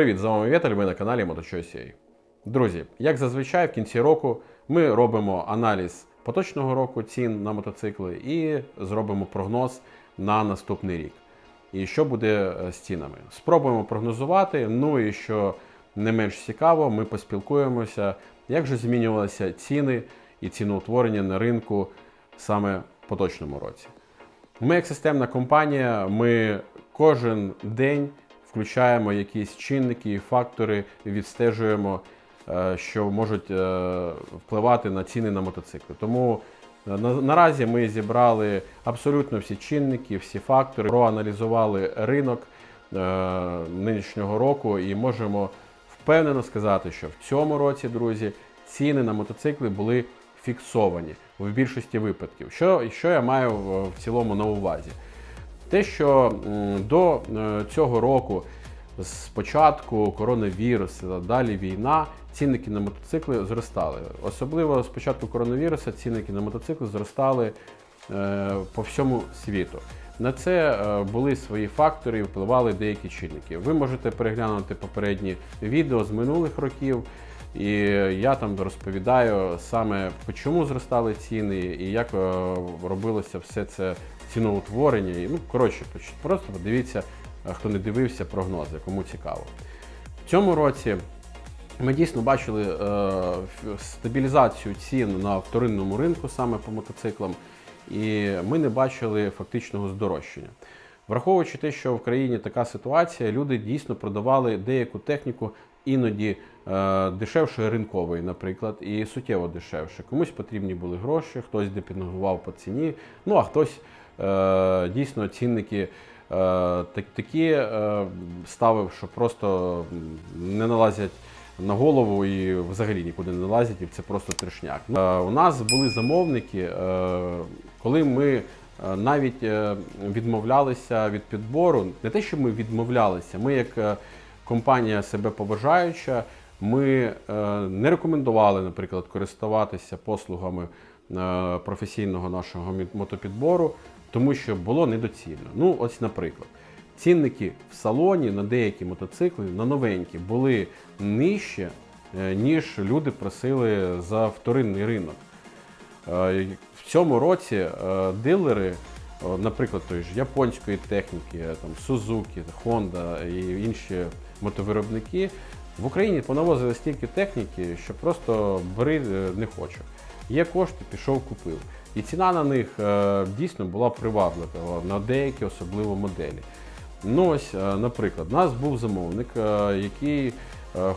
Привіт, з вами Віталь, ви на каналі MotoChoice.ua. Друзі, як зазвичай, в кінці року ми робимо аналіз поточного року цін на мотоцикли і зробимо прогноз на наступний рік. І що буде е, з цінами? Спробуємо прогнозувати. Ну і що не менш цікаво, ми поспілкуємося, як же змінювалися ціни і ціноутворення на ринку саме в поточному році. Ми, як системна компанія, ми кожен день включаємо якісь чинники і фактори, відстежуємо, е, що можуть е, впливати на ціни на мотоцикли. Тому е, наразі ми зібрали абсолютно всі чинники, всі фактори, проаналізували ринок нинішнього року і можемо впевнено сказати, що в цьому році, друзі, ціни на мотоцикли були фіксовані в більшості випадків. Що, що я маю в цілому на увазі? Те, що до е, цього року, з початку коронавірусу, далі війна, цінники на мотоцикли зростали. Особливо з початку коронавірусу цінники на мотоцикли зростали е, по всьому світу. На це е, були свої фактори впливали деякі чинники. Ви можете переглянути попередні відео з минулих років, і я там розповідаю саме чому зростали ціни і як робилося все це ціноутворення. І, Ну, коротше, просто подивіться, е, хто не дивився прогнози, кому цікаво. В цьому році ми дійсно бачили е, стабілізацію цін на вторинному ринку саме по мотоциклам, і ми не бачили фактичного здорожчання. Враховуючи те, що в країні така ситуація, люди дійсно продавали деяку техніку іноді е, дешевше ринкової, наприклад, і суттєво дешевше. Комусь потрібні були гроші, хтось депінгував по ціні, ну а хтось дійсно цінники. е, Такі е, ставив, що просто не налазять на голову і взагалі нікуди не налазять, і це просто трешняк. Е, У нас були замовники, е, коли ми е, навіть е, відмовлялися від підбору. Не те, що ми відмовлялися, ми як е, компанія себе поважаюча, ми е, не рекомендували, наприклад, користуватися послугами е, професійного нашого мотопідбору, тому що було недоцільно. Ну, ось, наприклад. Цінники в салоні на деякі мотоцикли, на новенькі, були нижче, е, ніж люди просили за вторинний ринок. Е, В цьому році е, дилери, наприклад, той ж японської техніки, там Suzuki, Honda і інші мотовиробники, в Україні понавозили стільки техніки, що просто бери не хочу. Є кошти, пішов, купив. І ціна на них е, дійсно була приваблива на деякі особливо моделі. Ну ось, е, наприклад, у нас був замовник, е, який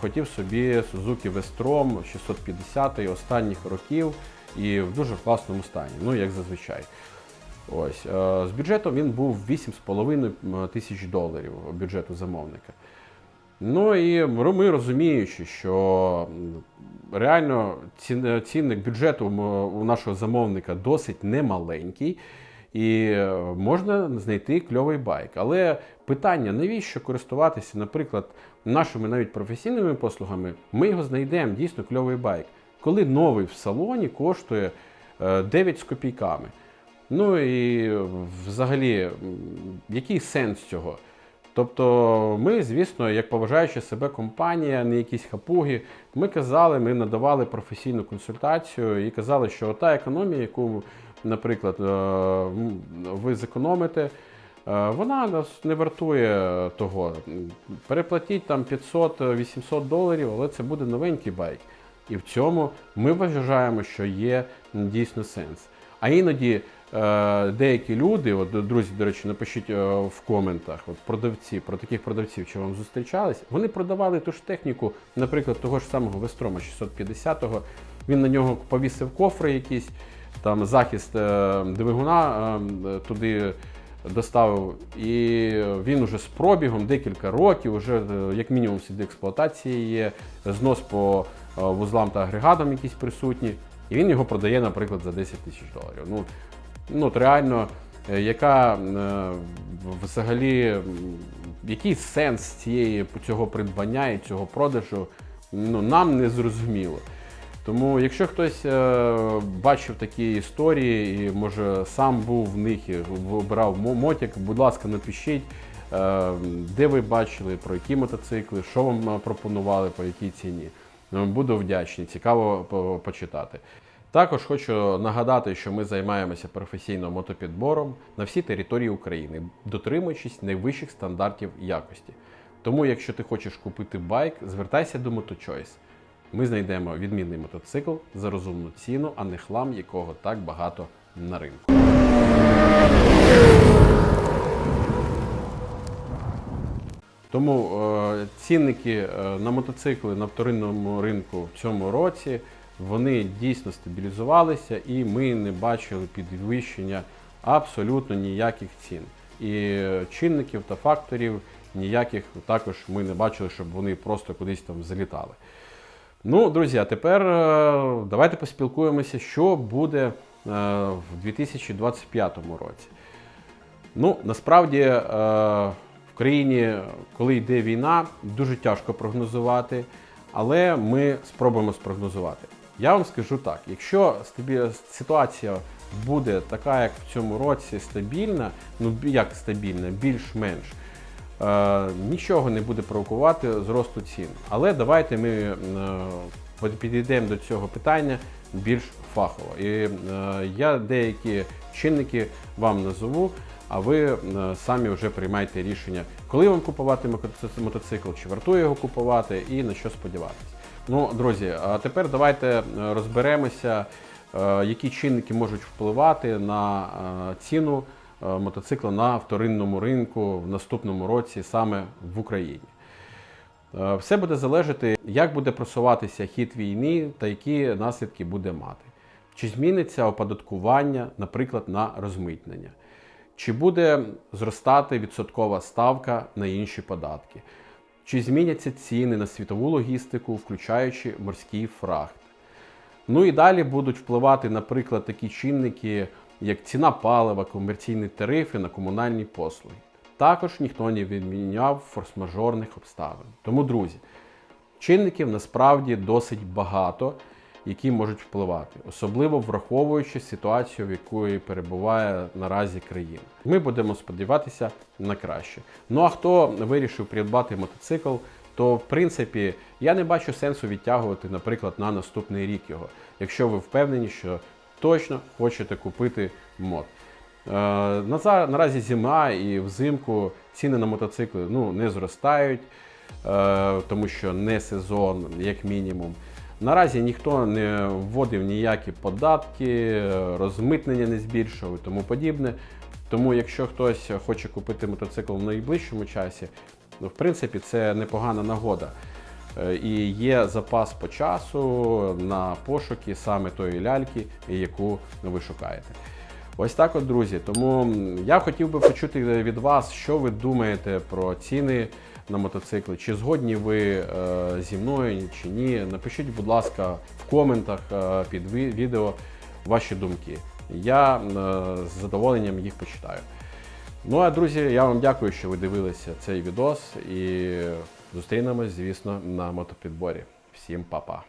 хотів собі Suzuki Vestrom 650 останніх років і в дуже класному стані, ну як зазвичай. Ось з бюджетом він був 8,5 тисяч доларів бюджету замовника. Ну і ми розуміючи, що реально цін- цінник бюджету у нашого замовника досить немаленький, і е, можна знайти кльовий байк. Але питання, навіщо користуватися, наприклад, нашими навіть професійними послугами, ми його знайдемо дійсно кльовий байк, коли новий в салоні коштує е, 9 з копійками. Ну і е, взагалі, який сенс цього? Тобто ми, звісно, як поважаючи себе компанія, не якісь хапуги, ми казали, ми надавали професійну консультацію і казали, що та економія, яку, наприклад, е, ви зекономите, е, вона нас не вартує того. Переплатіть там 500-800 доларів, але це буде новенький байк. І в цьому ми вважаємо, що є дійсно сенс. А іноді деякі люди, от, друзі, до речі, напишіть е, в коментах, от продавці, про таких продавців, чи вам зустрічались, вони продавали ту ж техніку, наприклад, того ж самого Вестрома 650-го. Він на нього повісив кофри якісь, там захист е, двигуна е, туди доставив, і він уже з пробігом декілька років, вже е, як мінімум сліди експлуатації є, знос по е, вузлам та агрегатам якісь присутні. І він його продає, наприклад, за 10 тисяч доларів. Ну, ну от реально, е, яка е, взагалі, який сенс цієї цього придбання і цього продажу, ну, нам не зрозуміло. Тому, якщо хтось е, бачив такі історії і може сам був в них і вибирав мотик, будь ласка, напишіть, де ви бачили, про які мотоцикли, що вам пропонували, по якій ціні. Буду вдячний, цікаво почитати. Також хочу нагадати, що ми займаємося професійно мотопідбором на всій території України, дотримуючись найвищих стандартів якості. Тому, якщо ти хочеш купити байк, звертайся до MotoChoice. Ми знайдемо відмінний мотоцикл за розумну ціну, а не хлам, якого так багато на ринку. Тому е, цінники е, на мотоцикли на вторинному ринку в цьому році вони дійсно стабілізувалися, і ми не бачили підвищення абсолютно ніяких цін. І е, чинників та факторів ніяких також ми не бачили, щоб вони просто кудись там залітали. Ну, друзі, а тепер е, давайте поспілкуємося, що буде е, в 2025 році. Ну, насправді в країні, коли йде війна, дуже тяжко прогнозувати, але ми спробуємо спрогнозувати. Я вам скажу так: якщо ситуація буде така, як в цьому році, стабільна, ну як стабільна, більш-менш, е, нічого не буде провокувати зросту цін. Але давайте ми е, підійдемо до цього питання більш фахово. І е, я деякі чинники вам назову, а ви самі вже приймайте рішення, коли вам купувати мотоцикл, чи вартує його купувати і на що сподіватися. Ну, друзі, а тепер давайте е, розберемося, е, які чинники можуть впливати на е, ціну мотоцикла на вторинному ринку в наступному році саме в Україні. Все буде залежати, як буде просуватися хід війни та які наслідки буде мати. Чи зміниться оподаткування, наприклад, на розмитнення? Чи буде зростати відсоткова ставка на інші податки? Чи зміняться ціни на світову логістику, включаючи морський фрахт? Ну і далі будуть впливати, наприклад, такі чинники, як ціна палива, комерційні тарифи на комунальні послуги. Також ніхто не відміняв форс-мажорних обставин. Тому, друзі, чинників насправді досить багато, які можуть впливати, особливо враховуючи ситуацію, в якої перебуває наразі країна. Ми будемо сподіватися на краще. Ну а хто вирішив придбати мотоцикл, то в принципі я не бачу сенсу відтягувати, наприклад, на наступний рік його, якщо ви впевнені, що точно хочете купити мод. Е, Наразі зима і взимку ціни на мотоцикли ну, не зростають, е, тому що не сезон, як мінімум. Наразі ніхто не вводив ніякі податки, розмитнення не збільшував і тому подібне. Тому, якщо хтось хоче купити мотоцикл в найближчому часі, ну, в принципі, це непогана нагода. Е, І є запас по часу на пошуки саме тої ляльки, яку ви шукаєте. Ось так от, друзі. Тому я хотів би почути від вас, що ви думаєте про ціни на мотоцикли. Чи згодні ви е, зі мною чи ні? Напишіть, будь ласка, в коментах е, під ві- відео ваші думки. Я е, з задоволенням їх почитаю. Ну а друзі, я вам дякую, що ви дивилися цей відос і зустрінемось, звісно, на мотопідборі. Всім па-па!